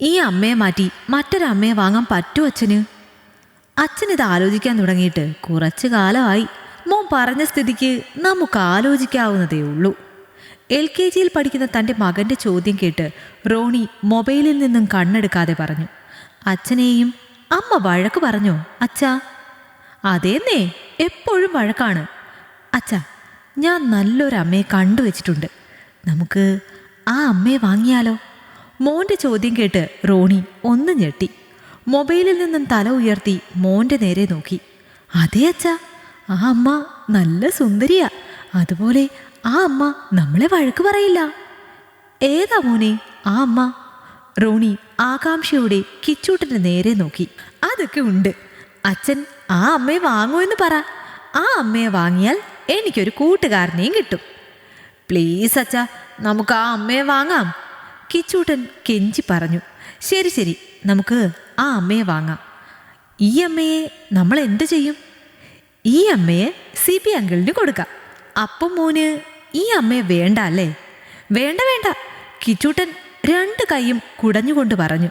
ഈ അമ്മയെ മാറ്റി മറ്റൊരമ്മയെ വാങ്ങാൻ പറ്റുമോ അച്ഛന്? അച്ഛൻ ഇത് ആലോചിക്കാൻ തുടങ്ങിയിട്ട് കുറച്ചു കാലമായി. മോൻ പറഞ്ഞ സ്ഥിതിക്ക് നമുക്ക് ആലോചിക്കാവുന്നതേ ഉള്ളൂ. എൽ കെ ജിയിൽ പഠിക്കുന്ന തന്റെ മകന്റെ ചോദ്യം കേട്ട് റോണി മൊബൈലിൽ നിന്നും കണ്ണെടുക്കാതെ പറഞ്ഞു. അച്ഛനെയും അമ്മ വഴക്ക് പറഞ്ഞു അച്ഛാ അതേന്നേ എപ്പോഴും വഴക്കാണ്. അച്ഛാ ഞാൻ നല്ലൊരു അമ്മയെ കണ്ടുവച്ചിട്ടുണ്ട്. നമുക്ക് ആ അമ്മയെ വാങ്ങിയാലോ? മോന്റെ ചോദ്യം കേട്ട് റോണി ഒന്ന് ഞെട്ടി. മൊബൈലിൽ നിന്നും തല ഉയർത്തി മോന്റെ നേരെ നോക്കി. അതേ അച്ഛാ ആ അമ്മ നല്ല സുന്ദരിയാ. അതുപോലെ ആ അമ്മ നമ്മളെ വഴക്ക് പറയില്ല. ഏതാ മോനെ ആ അമ്മ? റോണി ആകാംക്ഷയോടെ കിച്ചൂട്ടന്റെ നേരെ നോക്കി. അതൊക്കെ ഉണ്ട്. അച്ഛൻ ആ അമ്മയെ എന്ന് പറ. ആ അമ്മയെ വാങ്ങിയാൽ എനിക്കൊരു കൂട്ടുകാരനെയും കിട്ടും. പ്ലീസ് അച്ഛ നമുക്ക് ആ അമ്മയെ വാങ്ങാം. കിച്ചൂട്ടൻ കെഞ്ചി പറഞ്ഞു ശരി ശരി നമുക്ക് ആ അമ്മയെ വാങ്ങാം. ഈ അമ്മയെ നമ്മൾ എന്ത് ചെയ്യും? ഈ അമ്മയെ സി പി അങ്കിളിന് കൊടുക്കാം. അപ്പം മോന് ഈ അമ്മയെ വേണ്ട അല്ലേ? വേണ്ട വേണ്ട കിച്ചൂട്ടൻ രണ്ട് കൈയും കുടഞ്ഞുകൊണ്ട് പറഞ്ഞു.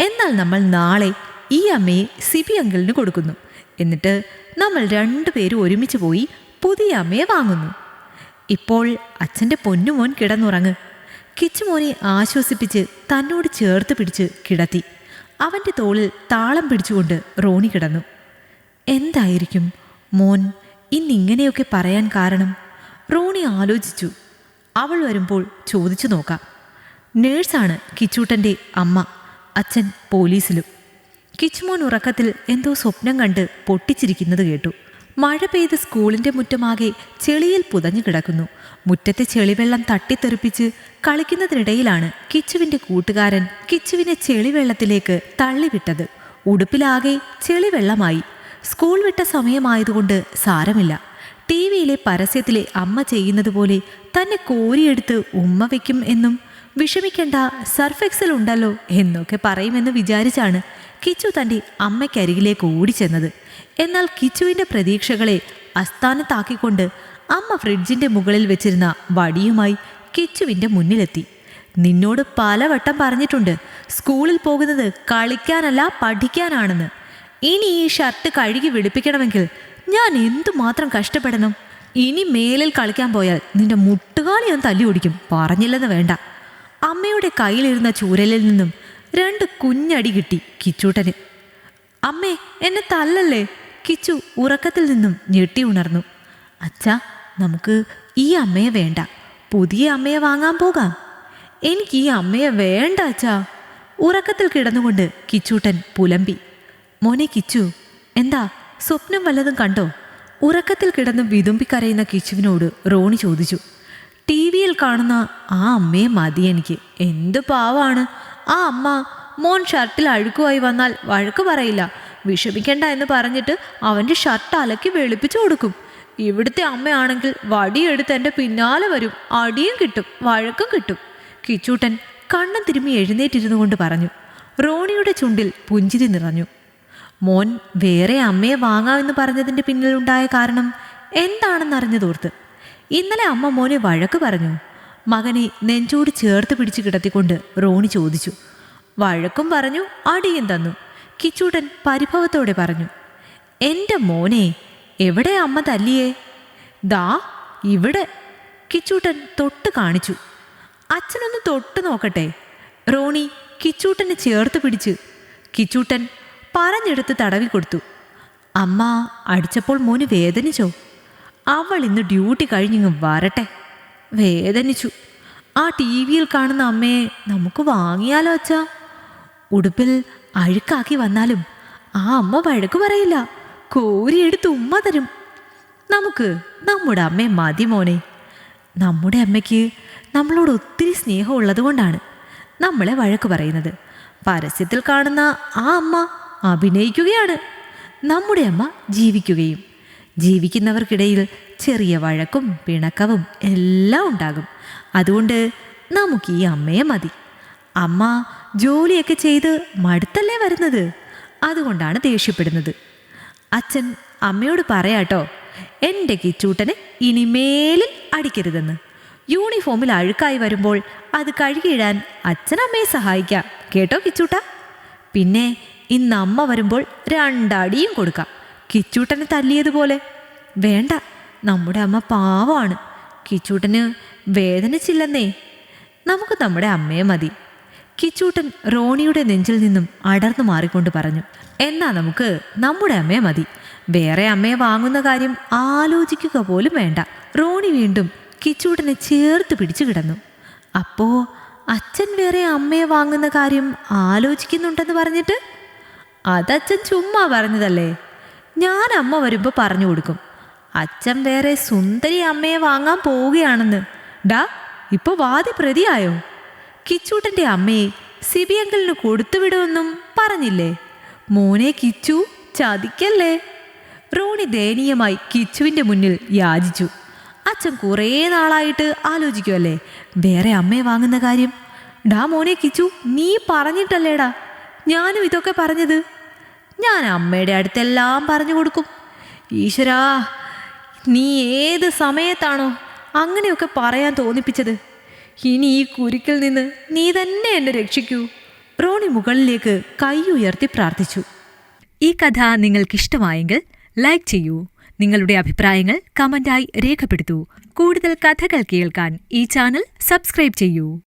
എന്നാൽ നമ്മൾ നാളെ ഈ അമ്മയെ സി പി അങ്കിളിന് കൊടുക്കുന്നു. എന്നിട്ട് നമ്മൾ രണ്ടുപേരും ഒരുമിച്ച് പോയി പുതിയ അമ്മയെ വാങ്ങുന്നു. ഇപ്പോൾ അച്ഛന്റെ പൊന്നുമോൻ കിടന്നുറങ്ങ്. കിച്ചുമോനെ ആശ്വസിപ്പിച്ച് തന്നോട് ചേർത്ത് പിടിച്ച് കിടത്തി. അവന്റെ തോളിൽ താളം പിടിച്ചുകൊണ്ട് റോണി കിടന്നു. എന്തായിരിക്കും? മോൻ ഇന്നിങ്ങനെയൊക്കെ പറയാൻ കാരണം? റോണി ആലോചിച്ചു. അവൾ വരുമ്പോൾ ചോദിച്ചു നോക്കാം. നേഴ്സാണ് കിച്ചൂട്ടന്റെ അമ്മ അച്ഛൻ പോലീസിലും. കിച്ചുമോൻ ഉറക്കത്തിൽ എന്തോ സ്വപ്നം കണ്ട് പൊട്ടിച്ചിരിക്കുന്നത് കേട്ടു. മഴ പെയ്ത് സ്കൂളിന്റെ മുറ്റമാകെ ചെളിയിൽ പുതഞ്ഞു കിടക്കുന്നു. മുറ്റത്തെ ചെളിവെള്ളം തട്ടിത്തെറിപ്പിച്ച് കളിക്കുന്നതിനിടയിലാണ് കിച്ചുവിന്റെ കൂട്ടുകാരൻ കിച്ചുവിനെ ചെളിവെള്ളത്തിലേക്ക് തള്ളിവിട്ടത്. ഉടുപ്പിലാകെ ചെളിവെള്ളമായി. സ്കൂൾ വിട്ട സമയമായതുകൊണ്ട് സാരമില്ല. ടി വിയിലെ പരസ്യത്തിലെ അമ്മ ചെയ്യുന്നത് പോലെ തന്നെ കോരിയെടുത്ത് ഉമ്മ വയ്ക്കും എന്നും വിഷമിക്കേണ്ട സർഫെക്സൽ ഉണ്ടല്ലോ എന്നൊക്കെ പറയുമെന്ന് വിചാരിച്ചാണ് കിച്ചു തന്റെ അമ്മയ്ക്കരികിലേക്ക് ഓടിച്ചെന്നത്. എന്നാൽ കിച്ചുവിന്റെ പ്രതീക്ഷകളെ അസ്ഥാനത്താക്കിക്കൊണ്ട് അമ്മ ഫ്രിഡ്ജിന്റെ മുകളിൽ വെച്ചിരുന്ന വടിയുമായി കിച്ചുവിന്റെ മുന്നിലെത്തി. നിന്നോട് പലവട്ടം പറഞ്ഞിട്ടുണ്ട് സ്കൂളിൽ പോകുന്നത് കളിക്കാനല്ല പഠിക്കാനാണെന്ന്. ഇനി ഈ ഷർട്ട് കഴുകി വിളിപ്പിക്കണമെങ്കിൽ ഞാൻ എന്തുമാത്രം കഷ്ടപ്പെടണം? ഇനി മേലിൽ കളിക്കാൻ പോയാൽ നിന്റെ മുട്ടുകാലി ഞാൻ തല്ലി ഓടിക്കും പറഞ്ഞില്ലെന്ന് വേണ്ട. അമ്മയുടെ കയ്യിലിരുന്ന ചൂരലിൽ നിന്നും രണ്ട് കുഞ്ഞടി കിട്ടി കിച്ചൂട്ടന്. അമ്മേ എന്നെ തല്ലല്ലേ? കിച്ചു ഉറക്കത്തിൽ നിന്നും ഞെട്ടി ഉണർന്നു. അച്ഛാ നമുക്ക് ഈ അമ്മയെ വേണ്ട. പുതിയ അമ്മയെ വാങ്ങാൻ പോകാം. എനിക്ക് ഈ അമ്മയെ വേണ്ട അച്ഛാ. ഉറക്കത്തിൽ കിടന്നുകൊണ്ട് കിച്ചൂട്ടൻ പുലമ്പി. മോനെ കിച്ചു എന്താ? സ്വപ്നം വല്ലതും കണ്ടോ? ഉറക്കത്തിൽ കിടന്ന് വിതുമ്പിക്കരയുന്ന കിച്ചുവിനോട് റോണി ചോദിച്ചു. ടി വിയിൽ കാണുന്ന ആ അമ്മയെ മതി എനിക്ക്. എന്ത് പാവാണ്? ആ അമ്മ മോൻ ഷർട്ടിൽ അഴുക്കുമായി വന്നാൽ വഴക്ക് പറയില്ല. വിഷമിക്കണ്ട എന്ന് പറഞ്ഞിട്ട് അവന്റെ ഷർട്ട് അലക്കി വെളുപ്പിച്ചു കൊടുക്കും. ഇവിടുത്തെ അമ്മയാണെങ്കിൽ വടിയെടുത്ത് എന്റെ പിന്നാലെ വരും. അടിയും കിട്ടും വഴക്കും കിട്ടും. കിച്ചൂട്ടൻ കണ്ണം തിരുമ്മി എഴുന്നേറ്റിരുന്നു കൊണ്ട് പറഞ്ഞു. റോണിയുടെ ചുണ്ടിൽ പുഞ്ചിരി നിറഞ്ഞു. മോൻ വേറെ അമ്മയെ വാങ്ങാമെന്ന് പറഞ്ഞതിന്റെ പിന്നിലുണ്ടായ കാരണം എന്താണെന്നറിഞ്ഞതോർത്ത് ഇന്നലെ അമ്മ മോനെ വഴക്ക് പറഞ്ഞു. മകനെ നെഞ്ചോട് ചേർത്ത് പിടിച്ചു കിടത്തിക്കൊണ്ട് റോണി ചോദിച്ചു. വഴക്കും പറഞ്ഞു അടിയും തന്നു. കിച്ചൂടൻ പരിഭവത്തോടെ പറഞ്ഞു എന്റെ മോനെ എവിടെ അമ്മ തല്ലിയേ? ദാ ഇവിടെ കിച്ചൂട്ടൻ തൊട്ട് കാണിച്ചു. അച്ഛനൊന്ന് തൊട്ട് നോക്കട്ടെ. റോണി കിച്ചൂട്ടനെ ചേർത്ത് പിടിച്ച് കിച്ചൂട്ടൻ പറഞ്ഞെടുത്ത് തടവി കൊടുത്തു. അമ്മ അടിച്ചപ്പോൾ മോന് വേദനിച്ചോ? അവൾ ഇന്ന് ഡ്യൂട്ടി കഴിഞ്ഞു വരട്ടെ. വേദനിച്ചു. ആ ടി വിയിൽ കാണുന്ന അമ്മയെ നമുക്ക് വാങ്ങിയാലോ അച്ഛാ? ഉടുപ്പിൽ അഴുക്കാക്കി വന്നാലും ആ അമ്മ വഴക്ക് പറയില്ല. കോരിയെടുത്ത് ഉമ്മ തരും. നമുക്ക് നമ്മുടെ അമ്മയെ മതി മോനെ. നമ്മുടെ അമ്മയ്ക്ക് നമ്മളോട് ഒത്തിരി സ്നേഹമുള്ളത് കൊണ്ടാണ് നമ്മളെ വഴക്ക് പറയുന്നത്. പരസ്യത്തിൽ കാണുന്ന ആ അമ്മ അഭിനയിക്കുകയാണ്. നമ്മുടെ അമ്മ ജീവിക്കുകയും. ജീവിക്കുന്നവർക്കിടയിൽ ചെറിയ വഴക്കും പിണക്കവും എല്ലാം ഉണ്ടാകും. അതുകൊണ്ട് നമുക്ക് ഈ അമ്മയെ മതി. അമ്മ ജോലിയൊക്കെ ചെയ്ത് മടുത്തല്ലേ വരുന്നത്? അതുകൊണ്ടാണ് ദേഷ്യപ്പെടുന്നത്. അച്ഛൻ അമ്മയോട് പറയാട്ടോ എന്റെ കിച്ചൂട്ടനെ ഇനിമേലിൽ അടിക്കരുതെന്ന്. യൂണിഫോമിൽ അഴുക്കായി വരുമ്പോൾ അത് കഴുകിയിടാൻ അച്ഛൻ അമ്മയെ സഹായിക്കാം. കേട്ടോ കിച്ചൂട്ട? പിന്നെ ഇന്ന് അമ്മ വരുമ്പോൾ രണ്ടടിയും കൊടുക്കാം. കിച്ചൂട്ടനെ തല്ലിയതുപോലെ. വേണ്ട നമ്മുടെ അമ്മ പാവമാണ്. കിച്ചൂട്ടന് വേദനിച്ചില്ലെന്നേ. നമുക്ക് നമ്മുടെ അമ്മയെ മതി. കിച്ചൂട്ടൻ റോണിയുടെ നെഞ്ചിൽ നിന്നും അടർന്നു മാറിക്കൊണ്ട് പറഞ്ഞു എന്നാ നമുക്ക് നമ്മുടെ അമ്മയെ മതി. വേറെ അമ്മയെ വാങ്ങുന്ന കാര്യം ആലോചിക്കുക പോലും വേണ്ട. റോണി വീണ്ടും കിച്ചൂട്ടനെ ചേർത്ത് പിടിച്ചു കിടന്നു. അപ്പോ അച്ഛൻ വേറെ അമ്മയെ വാങ്ങുന്ന കാര്യം ആലോചിക്കുന്നുണ്ടെന്ന് പറഞ്ഞിട്ട്? അതച്ഛൻ ചുമ്മാ പറഞ്ഞതല്ലേ. ഞാൻ അമ്മ വരുമ്പോൾ പറഞ്ഞു കൊടുക്കും. അച്ഛൻ വേറെ സുന്ദരി അമ്മയെ വാങ്ങാൻ പോവുകയാണെന്ന്. ഡാ ഇപ്പൊ വാദി പ്രതിയായോ? കിച്ചൂട്ടന്റെ അമ്മയെ സിബിയങ്കലിന് കൊടുത്തുവിടുമെന്നും പറഞ്ഞില്ലേ? മോനെ കിച്ചു ചതിക്കല്ലേ? റോണി ദയനീയമായി കിച്ചുവിന്റെ മുന്നിൽ യാചിച്ചു. അച്ഛൻ കുറേ നാളായിട്ട് ആലോചിക്കുമല്ലേ വേറെ അമ്മയെ വാങ്ങുന്ന കാര്യം? ഡാ മോനെ കിച്ചു നീ പറഞ്ഞിട്ടല്ലേടാ. ഞാനും ഇതൊക്കെ പറഞ്ഞത്. ഞാൻ അമ്മയുടെ അടുത്തെല്ലാം പറഞ്ഞു കൊടുക്കും. ഈശ്വരാ നീ ഏത് സമയത്താണോ അങ്ങനെയൊക്കെ പറയാൻ തോന്നിപ്പിച്ചത്. ഇനി ഈ കുരുക്കിൽ നിന്ന് നീ തന്നെ എന്നെ രക്ഷിക്കൂ. റോണി മുകളിലേക്ക് കൈ ഉയർത്തി പ്രാർത്ഥിച്ചു. ഈ കഥ നിങ്ങൾക്കിഷ്ടമായെങ്കിൽ ലൈക്ക് ചെയ്യൂ. നിങ്ങളുടെ അഭിപ്രായങ്ങൾ കമന്റായി രേഖപ്പെടുത്തൂ. കൂടുതൽ കഥകൾ കേൾക്കാൻ ഈ ചാനൽ സബ്സ്ക്രൈബ് ചെയ്യൂ.